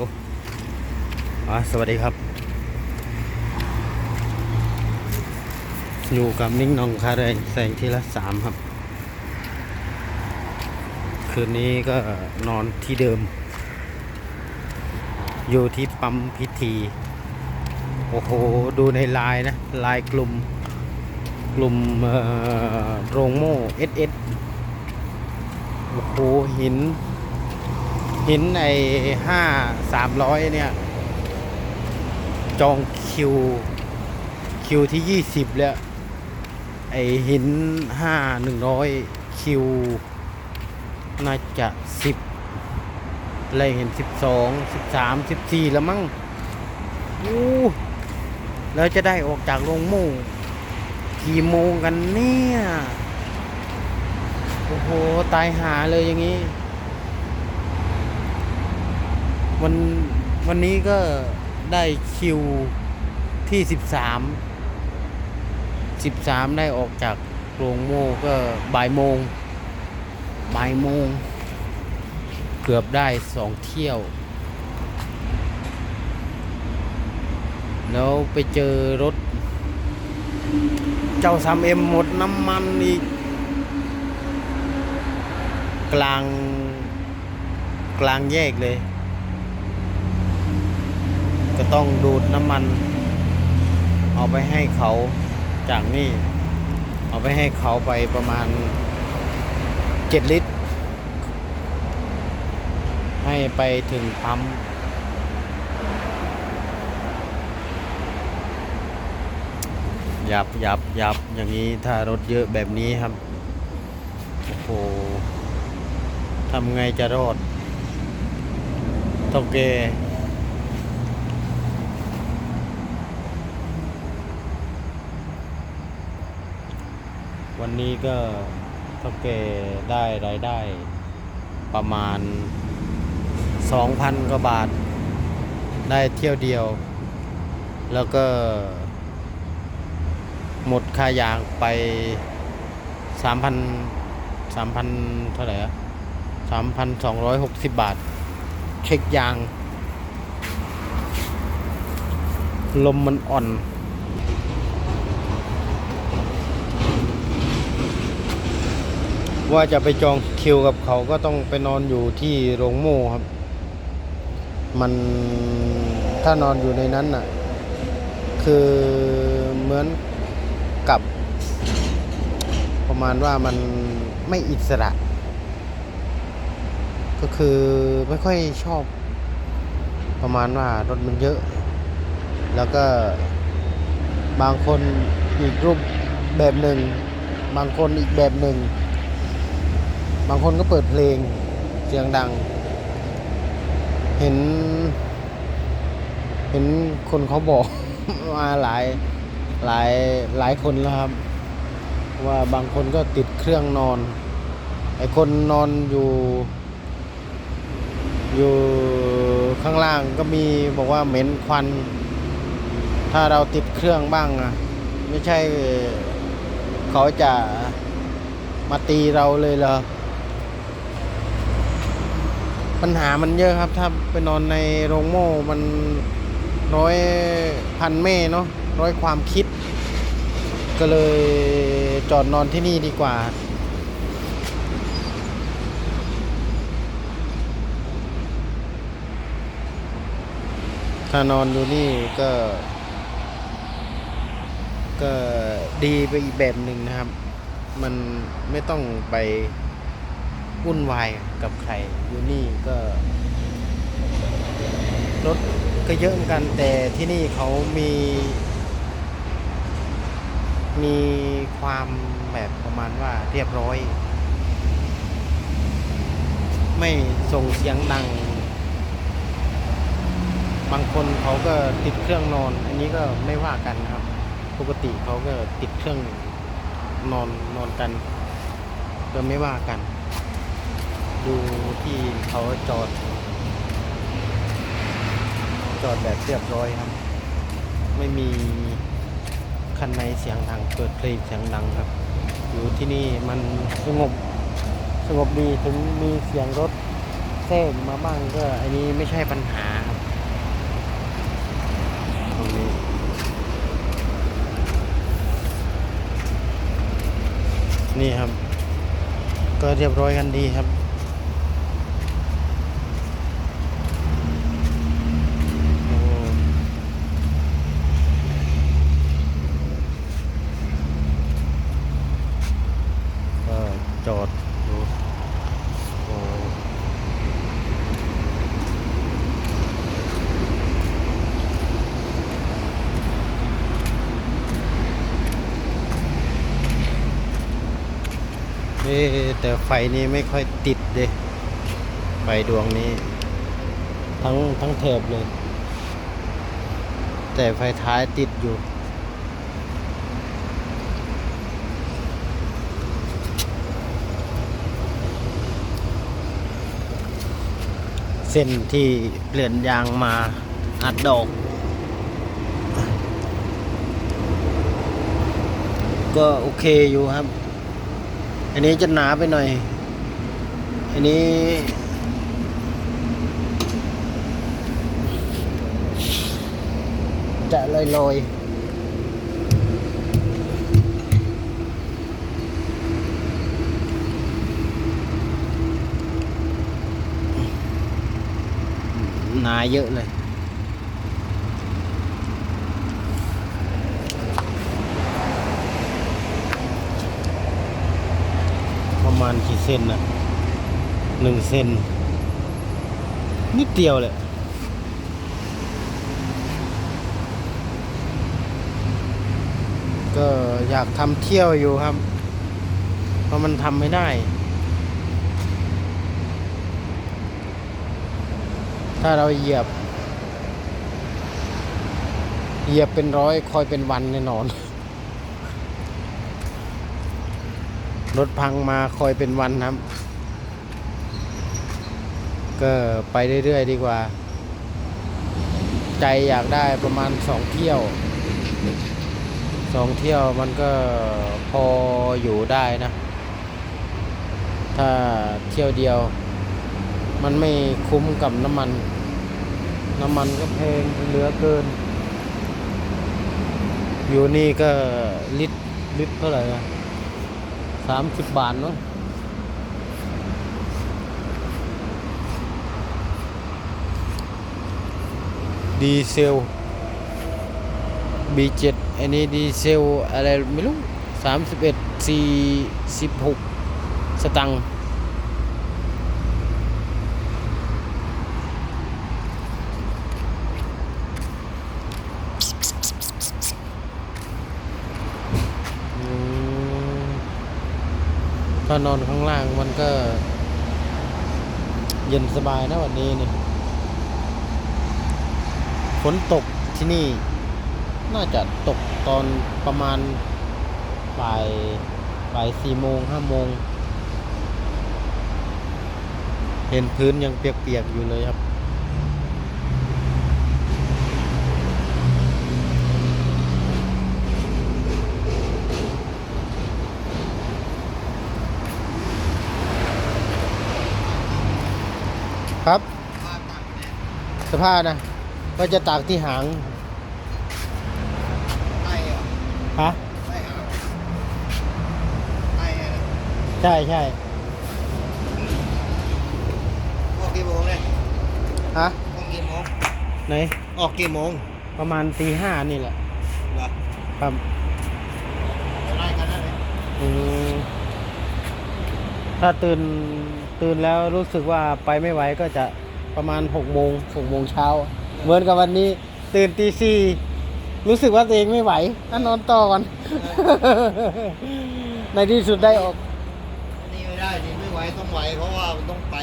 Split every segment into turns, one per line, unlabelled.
อ้สวัสดีครับ อยู่กับนิ่งนองคาแรงแสงทีละสามครับ คืนนี้ก็นอนที่เดิม อยู่ที่ปั๊มพิธี โอ้โห ดูในไลน์นะไลน์กลุ่ม กลุ่มโรงโม่เอสเอสโอ้โหหิน หินไอ้ห้าสามร้อยเนี่ย จองคิว คิวที่ยี่สิบแล้ว ไอ้หินห้าหนึ่งร้อยคิว น่าจะสิบอะไรเห็นสิบสองสิบสามสิบสี่แล้วมั้งอู้แล้วจะได้ออกจากโรงโม่กี่โมงกันเนี่ย โอ้โห ตายหาเลยอย่างนี้ วันวันนี้ก็ได้คิวที่สิบสามสิบสามได้ออกจากโรงโม่ก็บ่ายโมงบ่ายโมง เกือบได้สองเที่ยว แล้วไปเจอรถ เจ้าสามเอ็มหมดน้ำมันอีก กลางกลางแยกเลย ก็ต้องดูดน้ำมัน เอาไปให้เขาจากนี่ เอาไปให้เขาไปประมาณเจ็ดลิตร ให้ไปถึงปั๊มยับยับยับอย่างนี้ถ้ารถเยอะแบบนี้ครับ โอ้โหทำไงจะรอดเท่าแก วันนี้ก็เท่าแก่ได้รายได้ประมาณ 2,000กว่าบาท ได้เที่ยวเดียว แล้วก็ หมดค่ายางไป 3,000 3,000 เท่าไหร่อะ3,260 บาท เช็คยาง ลมมันอ่อน ว่าจะไปจองคิวกับเขาก็ต้องไปนอนอยู่ที่โรงโม่ครับ มันถ้านอนอยู่ในนั้นน่ะ คือเหมือนกับ ประมาณว่ามันไม่อิสระ ก็คือไม่ค่อยชอบ ประมาณว่ารถมันเยอะ แล้วก็บางคนอีกรูปแบบหนึ่ง บางคนอีกแบบหนึ่ง บางคนก็เปิดเพลงเสียงดัง เห็น เห็นคนเขาบอก มาหลายหลายหลายคนแล้วครับ ว่าบางคนก็ติดเครื่องนอน ไอคนนอนอยู่ อยู่ข้างล่างก็มีบอกว่าเหม็นควัน ถ้าเราติดเครื่องบ้างอะไม่ใช่เขาจะมาตีเราเลยเหรอ ปัญหามันเยอะครับ ถ้าไปนอนในโรงโม่มันร้อยพันเม่เนาะร้อยความคิด ก็เลยจอดนอนที่นี่ดีกว่า ถ้านอนอยู่นี่ก็ ก็ดีไปอีกแบบหนึ่งนะครับ มันไม่ต้องไปวุ่นวาย กับใครอยู่นี่ก็รถก็เยอะเหมือนกันแต่ที่นี่เขามี มีความแบบประมาณว่าเรียบร้อย ไม่ส่งเสียงดัง บางคนเขาก็ติดเครื่องนอน อันนี้ก็ไม่ว่ากันนะครับ ปกติเขาก็ติดเครื่องนอนนอนกันก็ไม่ว่ากัน ดูที่เขาจอด จอดแบบเรียบร้อยครับ ไม่มีคันในเสียงดังเปิดเพลงเสียงดังครับ อยู่ที่นี่มันสงบสงบดีถึงมีเสียงรถแทรกมาบ้างก็อันนี้ไม่ใช่ปัญหาครับงนี้นี่ครับ ก็เรียบร้อยกันดีครับ โอ้ก็จอดดูโอ้เอ๊ะแต่ ไฟนี้ไม่ค่อยติดเด้ไฟดวงนี้ ทั้งทั้งแถบเลย แต่ไฟท้ายติดอยู่เส้นที่เปลี่ยนยางมาอัดดอก ก็โอเคอยู่ครับ อันนี้จะหนาไปหน่อย อันนี้ จะลอยลอยหนาเยอะเลย ประมาณกี่เซนนะหนึ่งเซนนิดเดียวเลยก็อยากทำเที่ยวอยู่ครับ เพราะมันทำไม่ได้ ถ้าเราเหยียบ เหยียบเป็นร้อยคอยเป็นวันแน่นอน รถพังมาคอยเป็นวันครับ ก็ไปเรื่อยๆดีกว่า ใจอยากได้ประมาณสองเที่ยวสองเที่ยวมันก็พออยู่ได้นะ ถ้าเที่ยวเดียว มันไม่คุ้มกับน้ำมัน น้ำมันก็แพงเหลือเกิน อยู่นี่ก็ลิตรลิตรเท่าไหร่ สามสิบบาทเนาะดีเซล B7 อันนี้ดีเซลอะไรไม่รู้สามสิบเอ็ดสี่สิบหกสตังค์ ถ้านอนข้างล่างมันก็ เย็นสบายนะวันนี้นี่ฝนตกที่นี่ น่าจะตกตอนประมาณบ่ายบ่ายสี่โมงห้าโมง เห็นพื้นยังเปียกๆอยู่เลยครับ สภาพนะ ก็จะตากที่หาง
ไอ้เหรอ
ฮะ
ไอ้เหรอไอ้อะ
ใช่ใช่
ออกกี่โมงเนี่ย
ฮะ
ออกกี่โมง
ไหน
ออกกี่โมง
ประมาณตีห้านี่แหละ
เหรอ
ครับ
ไล่กันนั่นเลย
อืมถ้าตื่นตื่นแล้วรู้สึกว่าไปไม่ไหวก็จะ ประมาณหกโมงหกโมงเช้าเหมือนกับวันนี้ ตื่นตีสี่รู้สึกว่าตัวเองไม่ไหวก็นอนต่อก่อน ในที่สุดได้ออก
อันนี่ไม่ได้สิไม่ไหวต้องไหวเพราะว่ามันต้องไป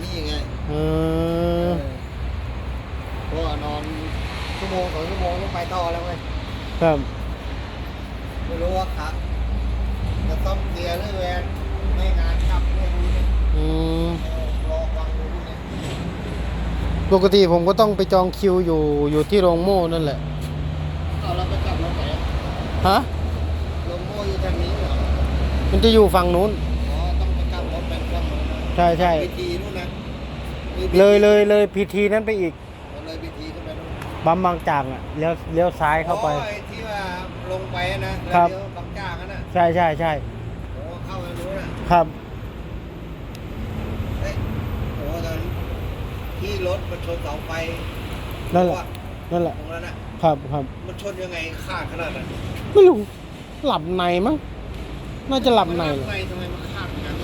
นี่ไง
อื
เอ
ม
อเพราะว่านอนชั่วโมงสองชั่วโมงต้องไปต่อแล้วไง
ครับ
ไม่รู้ว่าครับจะต้องเกียร์หรือแวนไม่งานกลับไม่รู้เนี่ย
อืม
เออรอฟังรู้เนี่ย
ปกติผมก็ต้องไปจองคิวอยู่อยู่ที่โรงโม่นั่นแหละ
เอาเราไปกลับรถไหน
ฮะ
ลงโม่อยู่ทางนี้เหรอ
มันจะอยู่ฝั่งนู้น
อ๋อต้องไปกลับรถไปกลับรถนะ
ใช่ใช่
พิธีนู่นนะ
เลยเลยเลยพีทีนั้นไปอีก
เลยพิธีขึ้นไปนู่น
ปั๊มบางจากอะเลี้ยวเลี้ยวซ้ายเข้าไป
อ๋ออ้ที่ว่าลงไปนะแล้วเดี๋ยวบางจากนั่นน่ะ
ใช่ใช่ใช่
โอ้เข้าไปรู้น่ะ
ครับ
เฮ้ยโอ้ตอน ที่รถมันชนเสาไฟ
นั่นแหละ นั่นแหละ
ตรงนั้นน่ะ
ครับครับ
มันชนยังไงขาดขนาดนั้น
ไม่รู้ หลับในมั้ง น่าจะหลับใน
มัน
เหรอ
ในทำไมมันขาดกัน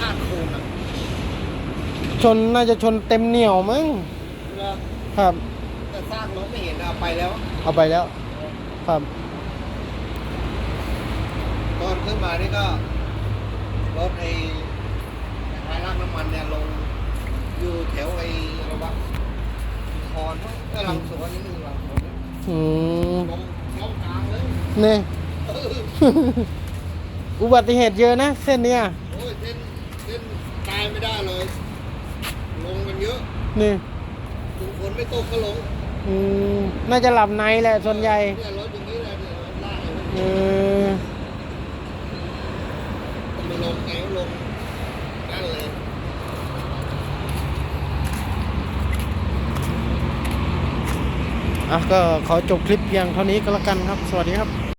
ขาดโคนอะ
ชนน่าจะชนเต็มเหนียวมั้ง
แล้ว
ครับ
แต่ซากรถไม่เห็นเอาไปแล้ว
เอาไปแล้ว ครับ
ตอนขึ้นมานี่ก็รถไอ้ท้ายรากน้ำมันเนี่ยลง อยู่แถวไอ้อะไรวะคอนมั้งเออหลังสวนนี่นึงหลังสวนนี่
อืม
ลงลงกลางเลย
นี่
เออ
อุบัติเหตุเยอะนะเส้นเนี้ย
โอ้ยเส้นเส้นตายไม่ได้เลย ลงกันเยอะ
นี่
ถึงฝนไม่ตกก็ลง
อืมน่าจะหลับในแหละส่วนใหญ่
เนี่ยรถอย่างนี้แหละเนี่ยลากเลย
เออ
ต้องมาลงไงก็ลงนั่นเลย
อะก็ขอจบคลิปเพียงเท่านี้ก็แล้วกันครับ สวัสดีครับ